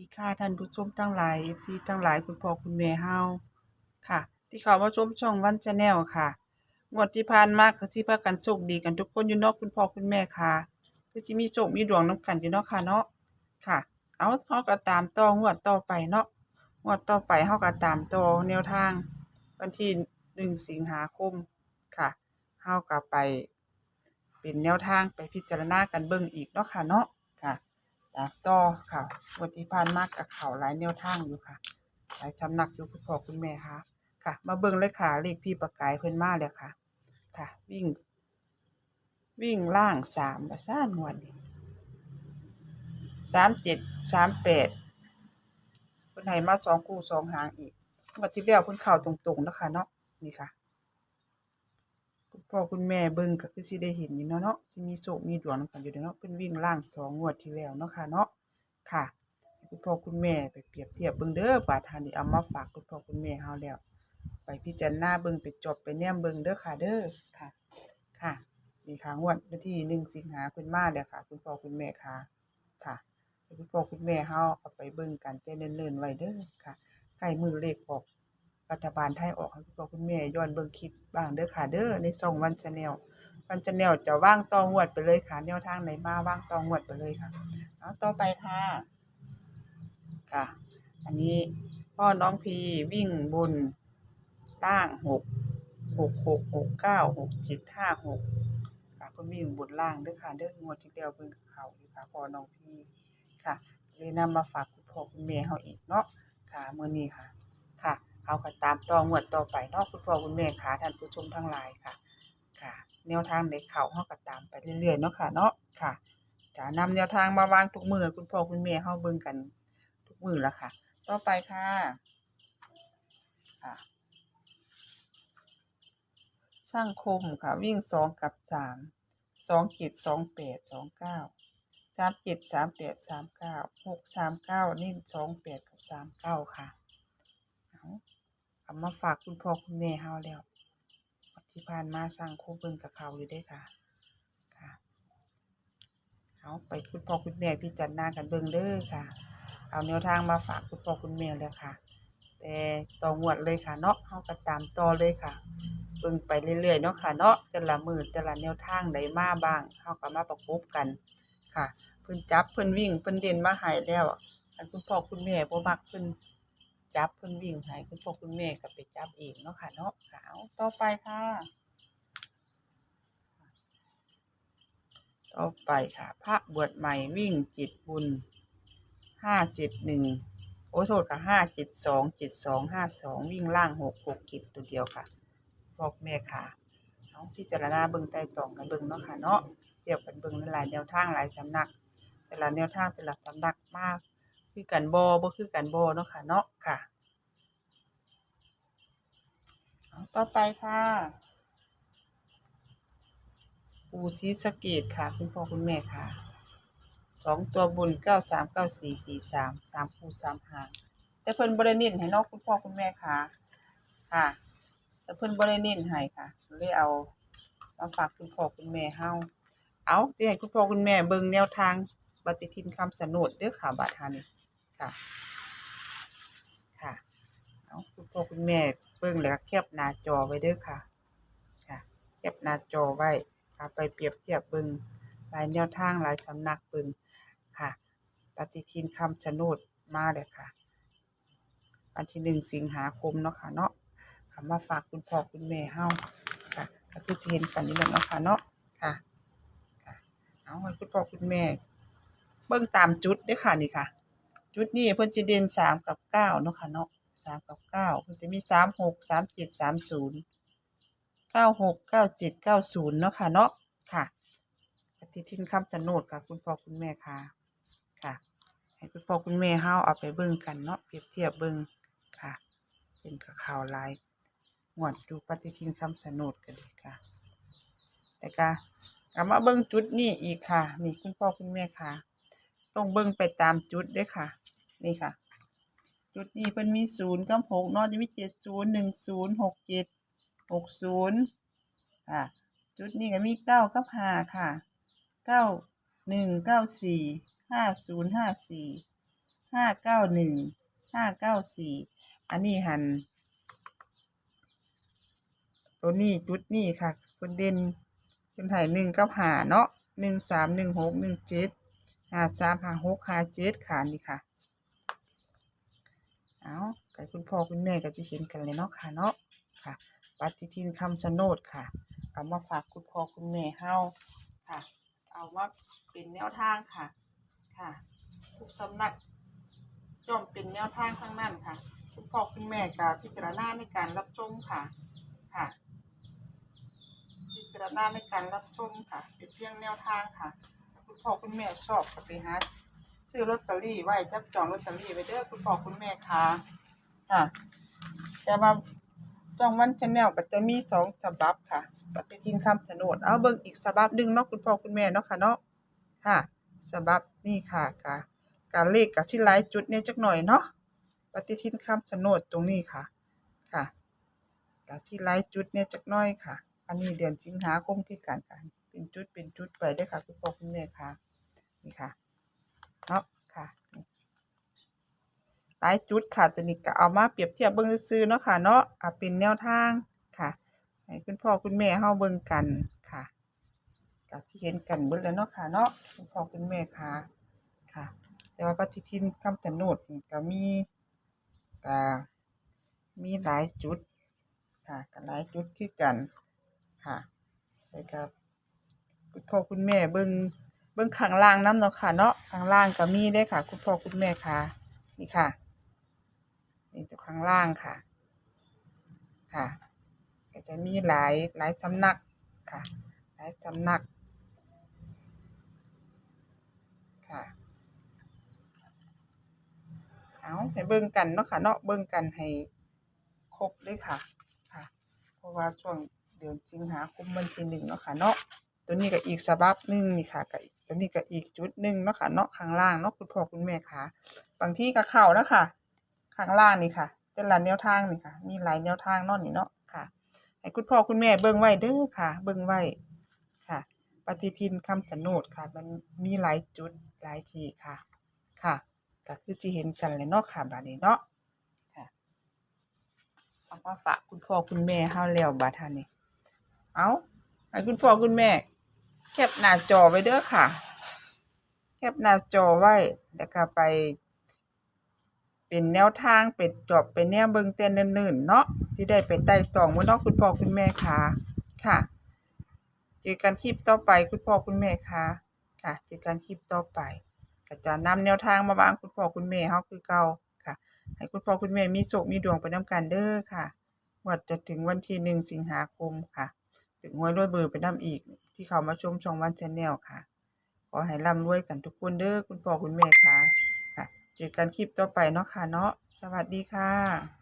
ดีค่ะท่านผู้ชมทั้งหลาย FC ทั้งหลายคุณพ่อคุณแม่เฮาค่ะ ที่เขามาชมช่องวันชาแนลค่ะงวดที่ผ่านมาคือสิพากันโชคดีกันทุกคนอยู่เนาะคุณพ่อคุณแม่ค่ะคือสิมีโชคมีดวงนํกันอยู่เนาะค่ะเนาะค่ะ เอาเฮาก็ตามต่องวดต่อไปเนาะงวดต่อไปเฮาก็ตามต่อแนวทาง วันที่1สิงหาคมค่ะเฮาก็ไป เป็นแนวทางไปพิจารณากันเบิ่งอีกเนาะค่ะเนาะ ค่ะตามต่อค่ะวันที่ผ่านมากกับเขาหลายแนวทางอยู่ค่ะ หลายสำนักอยู่คุณพ่อคุณแม่ค่ะ ค่ะ มาเบิ่งเลยค่ะ เลขพี่ประกายเพิ่นมาแล้วค่ะ ค่ะ วิ่ง วิ่งล่างสามประสานงวดนี้สามเจ็ดสามแปดเพิ่นให้มาสองคู่สองหางอีกงวดที่แล้วเพิ่นเข้าตรงๆนะคะเนาะนี่ค่ะ คุณพ่อคุณแม่เบิ่งก็คือสิได้เห็นอยู่เนาะเนาะสิมีโชคมีดวงนำกันอยู่เด้อเนาะเพิ่นวิ่งล่างสองงวดที่แล้วเนาะค่ะเนาะค่ะคุณพ่อคุณแม่ไปเปรียบเทียบเบิ่งเด้อบาดหานี้เอามาฝากคุณพ่อคุณแม่เฮาแล้ว ไปพิจารณาเบิ่งไปจบไปแนมเบิ่งเด้อค่ะเด้อค่ะ ค่ะนี่ค่ะงวดวันที่หนึ่งสิงหาเพิ่นมาแล้วค่ะ คุณพ่อคุณแม่ค่ะค่ะคุณพ่อคุณแม่เฮาเอาไปเบิ่งกันแต่เนิ่นๆไว้เด้อค่ะใกล้มือเลขออก รัฐบาลไทยออกให้คุณพ่อคุณแม่ย้อนเบิ่งคลิปบ้างเด้อค่ะเด้อในช่องวันชาแนลวันชาแนลจะว่างตองวดไปเลยค่ะแนวทางไหนมาว่างตองวดไปเลยค่ะเอาต่อไปค่ะ ค่ะ อันนี้พ่อน้องพีวิ่งบนล่างหกหกหกหกเก้าหกเจ็ดห้าหกค่ะเพิ่นวิ่งบนล่างเด้อค่ะเด้องวดที่แล้วเพิ่นเขาอยู่ค่ะพ่อน้องพีค่ะเลยนำมาฝากคุณพ่อคุณแม่เฮาอีกเนาะค่ะมื้อนี้ค่ะ ค่ะ เอาก็ตามต่องวดต่อไปเนาะคุณพ่อคุณแม่ค่ะท่านผู้ชมทั้งหลายค่ะ ค่ะ แนวทางในเขาเฮาก็ตามไปเรื่อยๆเนาะค่ะเนาะค่ะจะนำแนวทางมาวางทุกมือคุณพ่อคุณแม่เฮาเบิ่งกันทุกมือละค่ะ ต่อไปค่ะค่ะช่างคมค่ะวิ่งสองกับสามสองเจ็ดสองแปดสองเก้าสามเจ็ดสามแปดสามเก้าหกสามเก้านิ่สองแปดกับสามเก้าค่ะ เอามาฝากคุณพ่อคุณแม่เฮาแล้วที่ผ่านมาสร้างคู่เบิ่งกับเขาอยู่ได้ค่ะ ค่ะ เอาไปคุณพ่อคุณแม่พิจารณากันเบิ่งเด้อค่ะ เอาแนวทางมาฝากคุณพ่อคุณแม่แล้วค่ะ แต่ต่องวดเลยค่ะเนาะเฮาก็ตามต่อเลยค่ะ เบิ่งไปเรื่อยๆเนาะค่ะเนาะแต่ละมือแต่ละแนวทางใดมาบ้างเฮาก็มาประกบกันค่ะ เพิ่นจับเพิ่นวิ่งเพิ่นเด่นมาให้แล้วอันคุณพ่อคุณแม่บ่มักเพิ่น จับเพิ่นวิ่งให้คุณพ่อคุณแม่ก็ไปจับเองเนาะค่ะเนาะค่ะเอาต่อไปค่ะ ต่อไปค่ะ พระบวชใหม่วิ่งจิตบุญห้าเจ็ดหนึ่งโอ้โทษค่ะห้าเจ็ดสองเจ็ดสองห้าสองวิ่งล่างหกหกกิจตัวเดียวค่ะบอกแม่ค่ะเอาพิจารณาเบิ่งใต้ตองกันเบิ่งเนาะค่ะเนาะเทียบกันเบิ่งหลายแนวทางหลายสำนัก แต่ละแนวทางแต่ละสำนักมาก คือกันบ่บ่คือกันบ่เนาะค่ะเนาะค่ะต่อไปค่ะ ปูซีสเกตค่ะ คุณพ่อคุณแม่ค่ะสองตัวบุญเก้าสามเก้าสี่สี่สามสามคูสามหางแต่เพิ่นบริเน้นให้นอกคุณพ่อคุณแม่ค่ะ ค่ะ แต่เพิ่นบริเน้นให้ค่ะเลยเอามาฝากคุณพ่อคุณแม่เฮาเอาที่ให้คุณพ่อคุณแม่เบิ่งแนวทางปฏิทินคำสนุดเด้อค่ะบาทานี่ ค่ะ ค่ะ เอาคุณพ่อคุณแม่เบิ่งแล้วก็แคปหน้าจอไว้เด้อค่ะ ค่ะแคปหน้าจอไว้ค่ะไปเปรียบเทียบเบิงหลายแนวทางหลายสำนักเบิงค่ะ ปฏิทินคำชะโนดมาเลยค่ะ วันที่หนึ่งสิงหาคมเนาะค่ะเนาะค่ะมาฝากคุณพ่อคุณแม่เฮาค่ะก็คือเห็นกันนี่แหละเนาะค่ะเนาะค่ะ ค่ะ เอาให้คุณพ่อคุณแม่ เบิ่งตามจุดด้อค่ะนี่ค่ะ จุดนี้เพิ่นจะเด่นสามกับเก้าเนาะค่ะเนาะสามกับเก้าเพิ่นจะมีสามหกสามเจ็ดสามศูนย์เก้าหกเก้าเจ็ดเก้าศูนย์เนาะค่ะเนาะค่ะปฏิทินคำสนุดค่ะ คุณพ่อคุณแม่ค่ะค่ะ ให้คุณพ่อคุณแม่เฮาเอาไปเบิ่งกันเนาะเปรียบเทียบเบิ่งค่ะ เป็นกับข่าวหลายงวดดูปฏิทินคำสนุดกันเลยค่ะแต่ก็กลับมาเบิ่งจุดนี้อีกค่ะ นี่คุณพ่อคุณแม่ค่ะ ต้องเบิ่งไปตามจุดด้อค่ะ นี่ค่ะ จุดนี้เพิ่นมีศูนย์กับหกเนาะจะมีเจ็ดศูนย์หนึ่งศูนย์หกเจ็ดหกศูนย์ค่ะ จุดนี้ก็มีเก้ากับห้าค่ะเก้าหนึ่งเก้าสี่ห้าศูนย์ห้าสี่ห้าเก้าหนึ่งห้าเก้าสี่อันนี้หัน ตัวนี้จุดนี้ค่ะคนเด่นคนไทยหนึ่งกับหาเนาะหนึ่งสามหนึ่งหกหนึ่งเจ็ดหาสามหาหกหาเจ็ดค่ะนี่ค่ะ เอาไก่คุณพ่อคุณแม่ก็จะเห็นกันเลยเนาะค่ะเนาะค่ะปฏิทินคำสนดค่ะ เอามาฝากคุณพ่อคุณแม่เฮาค่ะ เอามาเป็นแนวทางค่ะ ค่ะทุกสำนักย่อมเป็นแนวทางทั้งนั้นค่ะ คุณพ่อคุณแม่ก็พิจารณาในการรับชมค่ะค่ะ พิจารณาในการรับชมค่ะ เป็นเพียงแนวทางค่ะ คุณพ่อคุณแม่ชอบก็ไปหา ซื้อลอตเตอรี่ไว้จับจองลอตเตอรี่ไว้เด้อคุณพ่อคุณแม่ค่ะค่ะ แต่ว่าจองวันชแนลก็จะมีสองฉบับค่ะปฏิทินคำสนดเอาเบิ่งอีกฉบับหนึ่งเนาะคุณพ่อคุณแม่เนาะค่ะเนาะค่ะฉบับนี่ค่ะกะการเลขกับที่หลายจุดเนี่ยจักหน่อยเนาะปฏิทินคำสนดตรงนี้ค่ะค่ะกะที่หลายจุดเนี่ยจักหน่อยค่ะ อันนี้เดือนสิงหาคมคือกันค่ะเป็นจุดเป็นจุดไปเด้ค่ะคุณพ่อคุณแม่ค่ะนี่ค่ะ เนาะค่ะหลายจุดค่ะตัวนี้ก็เอามาเปรียบเทียบเบิ่งซื่อเนาะค่ะเนาะอะเป็นแนวทางค่ะให้คุณพ่อคุณแม่เฮาเบิ่งกันค่ะก็ที่เห็นกันเบิดแล้วเนาะค่ะเนาะคุณพ่อคุณแม่ค่ะค่ะ แต่ว่าปฏิทินคำตะโนดนี่ก็มีก็มีหลายจุดค่ะก็หลายจุดคือกันค่ะแล้วก็คุณพ่อคุณแม่เบิ่ง บิ่งข้างล่างน้ำเนาะค่ะ เนาะข้างล่างก็มีได้ค่ะ คุณพ่อคุณแม่ค่ะ นี่ค่ะ นี่ตัวข้างล่างค่ะ ค่ะก็จะมีหลายหลายสำนักค่ะ หลายสำนัก ค่ะเอาให้เบิ่งกันเนาะค่ะ เนาะเบิ่งกันให้ครบเลยค่ะ ค่ะ เพราะว่าช่วงเดือนสิงหาคมวันที่หนึ่งเนาะค่ะ เนาะตัวนี้ก็อีกฉบับหนึ่งนี่ค่ะก็อีก ตัวนี้ก็อีกจุดหนึ่งเนาะค่ะเนาะข้างล่างเนาะคุณพ่อคุณแม่ค่ะ บางที่ก็เข้านะค่ะข้างล่างนี่ค่ะ แต่ละแนวทางนี่ค่ะ มีหลายแนวทางนาะนี่เนาะค่ะ ให้คุณพ่อคุณแม่เบิ่งไว้เด้อค่ะ เบิ่งไว้ค่ะ ปฏิทินคำสนดค่ะ มันมีหลายจุดหลายที่ค่ะ ค่ะ ก็คือที่เห็นกันเลยเนาะค่ะบัดนี้เนาะค่ะเอามาฝากคุณพ่อคุณแม่เฮาแล้วบัดท่านี้เอาให้คุณพ่อคุณแม่ แคปหน้าจอไว้เด้อค่ะ แคปหน้าจอไว้แล้วก็ไป เป็นแนวทางเป็ดจอบเป็นแนวเบิงเต้นเนิ่นๆเนาะที่ได้ไปไต่ตองมือนาะคุณพ่อคุณแม่ค่ะค่ะเจอกันคลิปต่อไปคุณพ่อคุณแม่ค่ะค่ะเจอกันคลิปต่อไปก็จะนำแนวทางมาวางคุณพ่อคุณแม่เฮาคือเก่าค่ะ ให้คุณพ่อคุณแม่มีโชคมีดวงไปนํกันเด้อค่ะงวดจะถึงวันที่หนึ่งสิงหาคมค่ะ ถึงหวยรวยเบอร์ไปนํอีก ที่เขามาชมช่องวันแชนแนลค่ะ ขอให้ร่ำรวยกันทุกคนเด้อคุณพ่อคุณแม่ค่ะ ค่ะ เจอกันคลิปต่อไปเนาะค่ะเนาะ สวัสดีค่ะ